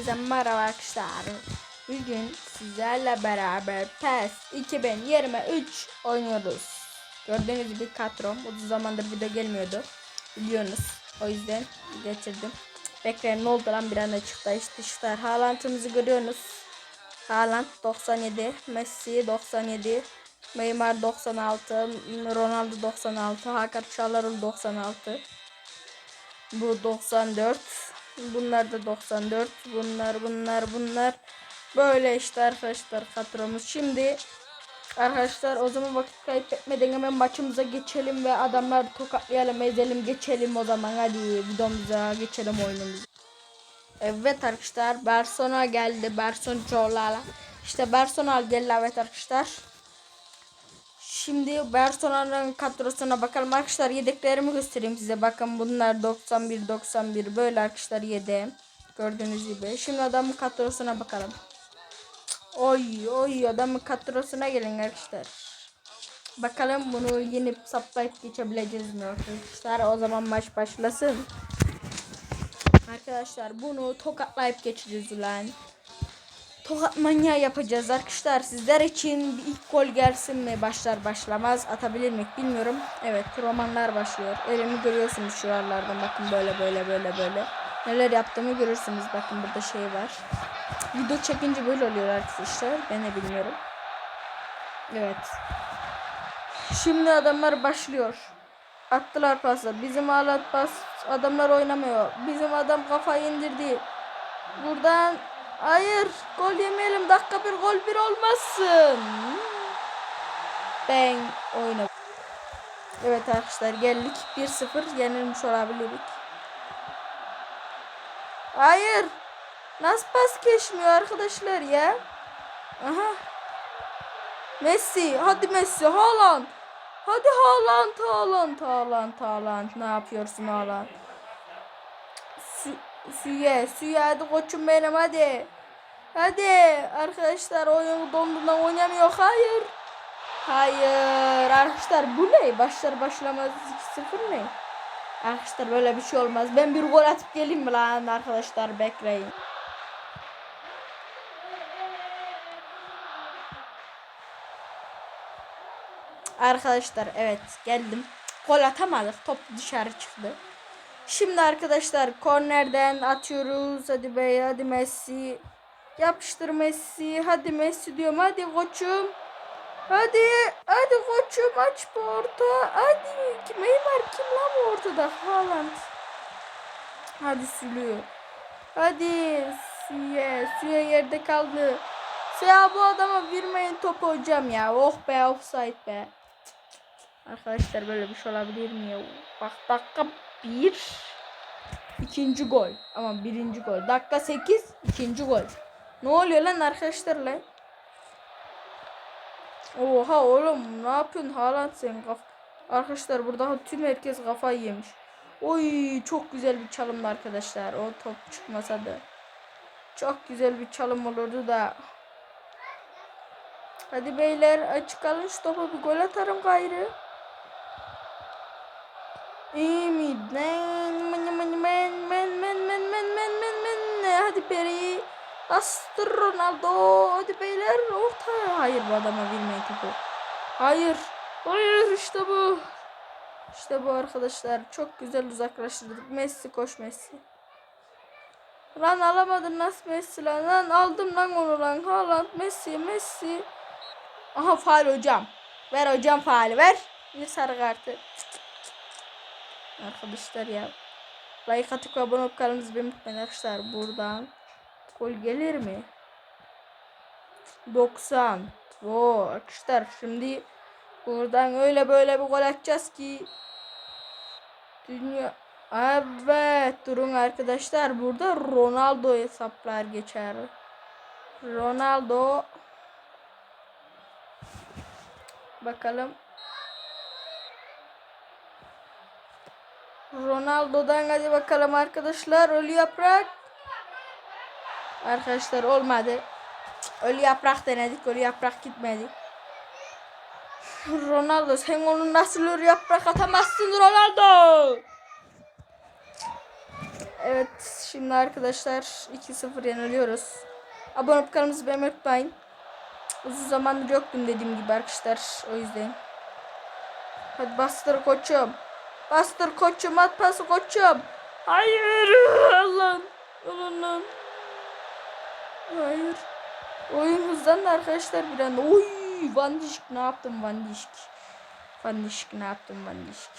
Hepinize merhaba arkadaşlar. Bugün sizlerle beraber PES 2023 oynuyoruz. Gördüğünüz gibi kadrom uzun zamandır video gelmiyordu. Biliyorsunuz. O yüzden getirdim. Bekleyin ne oldu lan bir anda çıktı işte işte. Haaland'ımızı görüyorsunuz. Haaland 97, Messi 97, Neymar 96, Ronaldo 96, Hakan Çalhanoğlu 96. Bu 94. Bunlar da 94. Bunlar bunlar bunlar. Böyle işte arkadaşlar kadromuz. Şimdi arkadaşlar o zaman vakit kaybetmeden hemen maçımıza geçelim ve adamlar tokatlayalım ezelim geçelim o zaman hadi videomuza geçelim oyunumuza. Evet arkadaşlar Barcelona geldi Barcelona işte Barcelona geldi evet arkadaşlar. Şimdi Barcelona'nın kadrosuna bakalım arkadaşlar yedeklerimi göstereyim size. Bakın bunlar 91 91 böyle arkadaşlar yedeğim. Gördüğünüz gibi. Şimdi adamın kadrosuna bakalım. Oy oy adamın kadrosuna gelin arkadaşlar. Bakalım bunu yenip saplayıp geçebileceğiz mi arkadaşlar? O zaman maç başlasın. Arkadaşlar bunu tokatlayıp geçeceğiz ulan. Tokat manyağı yapacağız arkadaşlar. Sizler için bir ilk gol gelsin mi? Başlar başlamaz atabilir mi bilmiyorum. Evet romanlar başlıyor. Elimi görüyorsunuz şu aralardan. Bakın böyle böyle böyle böyle. Neler yaptığımı görürsünüz. Bakın burada şey var. Video çekince böyle oluyor arkadaşlar. Ben de bilmiyorum. Evet. Şimdi adamlar başlıyor. Attılar pası. Bizim alat pas. Adamlar oynamıyor. Bizim adam kafayı indirdi. Buradan Hayır. Gol yemeyelim. Dakika bir gol bir olmasın. Ben oyna. Evet arkadaşlar geldik. 1-0 yenilmiş olabilirik. Hayır. Nasıl pas geçmiyor arkadaşlar ya? Aha. Messi. Hadi Messi. Haaland. Hadi Haaland. Haaland. Haaland. Haaland. Ne yapıyorsun Haaland? Su Suya, suya hadi koçum benim hadi. Hadi arkadaşlar oyun donduğundan oynamıyor. Hayır. Hayır. Arkadaşlar bu ne? Başlar başlamaz 2-0 ne? Arkadaşlar böyle bir şey olmaz. Ben bir gol atıp geleyim lan arkadaşlar bekleyin. Arkadaşlar evet geldim. Gol atamadık. Top dışarı çıktı. Şimdi arkadaşlar kornerden atıyoruz. Hadi bey hadi Messi. Yapıştır Messi. Hadi Messi diyorum. Hadi koçum. Hadi. Hadi koçum aç bu orta. Hadi. Neymar kim lan bu ortada? Haaland. Hadi sülüyor. Hadi. Suya. Suya yerde kaldı. Suya bu adama vermeyin topu hocam ya. Oh be offside be. Arkadaşlar böyle bir şey olabilir mi? Bak dakika bir. ikinci gol. Ama birinci gol. Dakika 8. ikinci gol. Ne oluyor lan arkadaşlar lan? Oha oğlum ne yapıyorsun Haaland sen kaf Arkadaşlar burada tüm herkes kafayı yemiş. Oy çok güzel bir çalımdı arkadaşlar. O top çıkmasa da. Çok güzel bir çalım olurdu da. Hadi beyler açık alın şu topa bir gol atarım gayrı. Ümit men men men men men men men men men men hadi Peri. Bastır Ronaldo. Hadi beyler. Orta. Hayır bu adama vermeyin topu. Hayır. Hayır işte bu. İşte bu arkadaşlar. Çok güzel uzaklaştırdık. Messi koş Messi. Lan alamadın nasıl Messi lan? Lan aldım lan onu lan. Haaland Messi Messi. Aha faal hocam. Ver hocam faali ver. Bir sarı kartı Arkadaşlar ya. Like atıp abone olup kanalımızı beğenmeyi arkadaşlar. Buradan gol gelir mi? 90. Oo arkadaşlar şimdi buradan öyle böyle bir gol atacağız ki dünya Evet durun arkadaşlar burada Ronaldo hesaplar geçer. Ronaldo Bakalım Ronaldo'dan hadi bakalım arkadaşlar. Ölü yaprak. Arkadaşlar olmadı. Ölü yaprak denedik. Ölü yaprak gitmedi. Ronaldo sen onu nasıl ölü yaprak atamazsın Ronaldo. Evet Şimdi arkadaşlar 2-0 yeniliyoruz. Abone olup kanalımızı beğenmeyi unutmayın. Uzun zamandır yoktum dediğim gibi arkadaşlar. O yüzden. Hadi bastır koçum. Bastır koçum. At pası koçum. Hayır. Allah'ım. Allah'ım. Hayır. Oyun hızlandı arkadaşlar bir anda. Oy. Van Dijk ne yaptım Van Dijk. Van Dijk ne yaptım Van Dijk.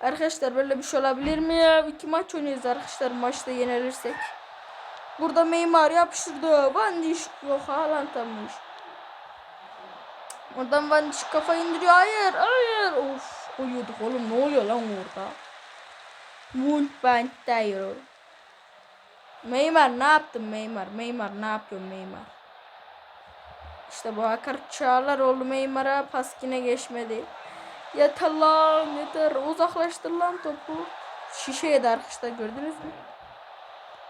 Arkadaşlar böyle bir şey olabilir mi ya? İki maç oynuyoruz arkadaşlar. Maçta yenilirsek. Burada Neymar yapıştırdı. Van Dijk yok Haaland almış. Oradan Van Dijk kafa indiriyor. Hayır, hayır. Of, oluyorduk oğlum. Ne oluyor lan orada? Wundband diyor. Neymar ne yaptın Neymar? Neymar ne yapıyor Neymar? İşte bu Hakan Çağlaroğlu Neymar'a pas yine geçmedi. Yeter lan yeter. Uzaklaştır lan topu. Şişe yedi arkadaşlar gördünüz mü?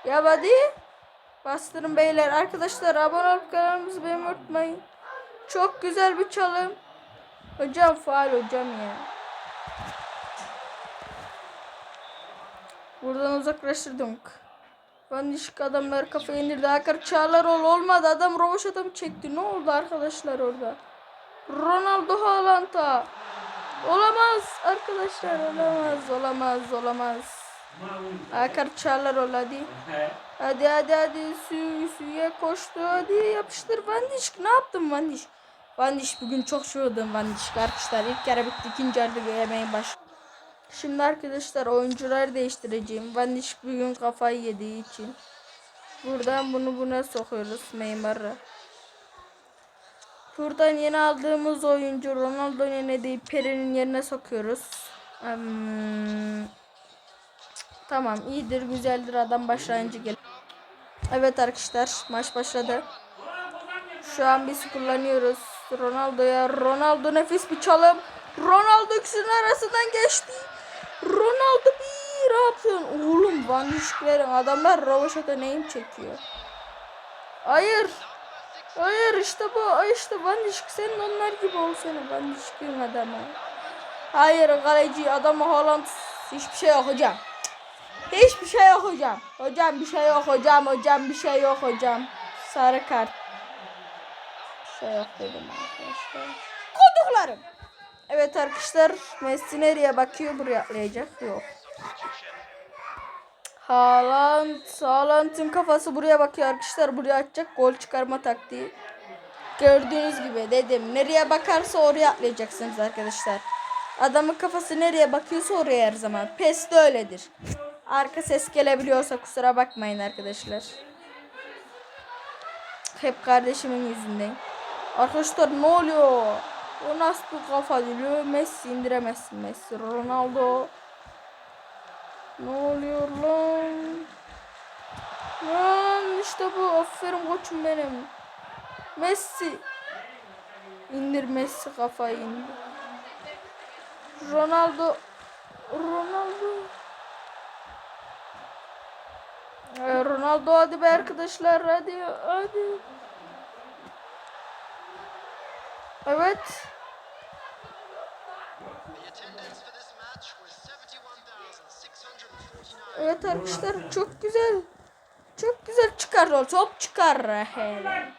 Ya hadi. Bastırın beyler. Arkadaşlar abone olup kanalımızı beğenmeyi unutmayın. Çok güzel bir çalım. Hocam faal hocam ya. Buradan uzaklaştırdım. Van Dijk adamlar kafaya indirdi. Hakan Çağlaroğlu olmadı. Adam roboş adam çekti. Ne oldu arkadaşlar orada? Ronaldo Haaland'a. Olamaz arkadaşlar olamaz olamaz olamaz. Hakan Çağlaroğlu hadi. Hadi hadi hadi su suya koştu hadi yapıştır Van Dijk ne yaptın Van Dijk? Van Dijk bugün çok şuradım Van Dijk arkadaşlar ilk yarı bitti ikinci yarıda yemeğe baş. Şimdi arkadaşlar oyuncuları değiştireceğim. Van Dijk bugün kafayı yediği için. Buradan bunu buna sokuyoruz Neymar'a. Buradan yeni aldığımız oyuncu Ronaldo'nun yerine değil Peri'nin yerine sokuyoruz. Tamam iyidir güzeldir adam başlayınca gel. Evet arkadaşlar maç başladı. Şu an biz kullanıyoruz. Ronaldo'ya Ronaldo nefis bir çalım. Ronaldo ikisinin arasından geçti. Ronaldo bir ne yapıyorsun? Oğlum Van Dijk'lerin adamlar Rovaşat'a neyim çekiyor. Hayır. Hayır işte bu. İşte Van Dijk sen de onlar gibi olsana Van Dijk'in adamı. Hayır kaleci adamı Haaland hiçbir şey yok hocam. Hiçbir şey yok hocam. Hocam bir şey yok hocam. Hocam bir şey yok hocam. Sarı kart. Bir şey yok dedim arkadaşlar. Koduklarım. Evet arkadaşlar Messi nereye bakıyor buraya atlayacak yok. Haaland, Haaland'ın kafası buraya bakıyor arkadaşlar buraya atacak gol çıkarma taktiği. Gördüğünüz gibi dedim nereye bakarsa oraya atlayacaksınız arkadaşlar. Adamın kafası nereye bakıyorsa oraya her zaman. Pes de öyledir. Arka ses gelebiliyorsa kusura bakmayın arkadaşlar. Hep kardeşimin yüzünden. Arkadaşlar ne oluyor? O nasıl bir kafa diyor? Messi indiremezsin Messi. Ronaldo. Ne oluyor lan? Lan işte bu. Aferin koçum benim. Messi. İndir Messi kafayı indir. Ronaldo. Ronaldo. Ee, Ronaldo hadi be arkadaşlar hadi hadi. Evet. Evet arkadaşlar çok güzel. Çok güzel çıkar o top çıkar hele.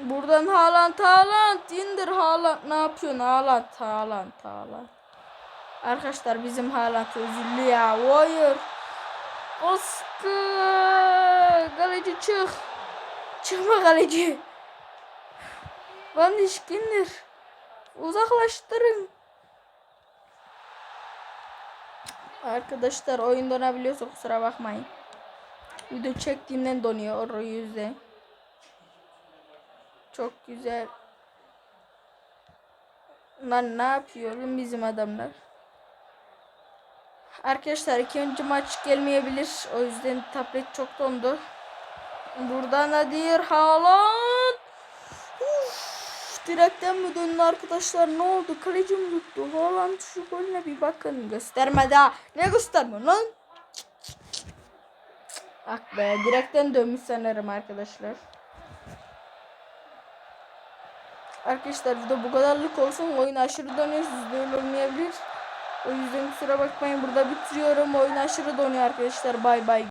Buradan Haaland Haaland indir Haaland ne yapıyorsun Haaland Haaland Haaland. Arkadaşlar bizim Haaland üzüldü ya. Hayır. Oscar. Kaleci çık. Çıkma kaleci. Van Dijk indir. Uzaklaştırın. Arkadaşlar oyun donabiliyorsa kusura bakmayın. Video çektiğimden donuyor o yüzden. Çok güzel. Lan ne yapıyor lan bizim adamlar? Arkadaşlar ikinci maç gelmeyebilir. O yüzden tablet çok dondu. Buradan Nadir Haaland. Uf, direkten mi döndü arkadaşlar? Ne oldu? Kaleci mi tuttu? Haaland şu golüne bir bakın. Gösterme daha. Ne gösterme lan? Ah be direkten dönmüş sanırım arkadaşlar. Arkadaşlar video bu kadarlık olsun. Oyun aşırı dönüyor. Sizde olmayabilir. O yüzden kusura bakmayın burada bitiriyorum. Oyun aşırı donuyor arkadaşlar. Bay bay.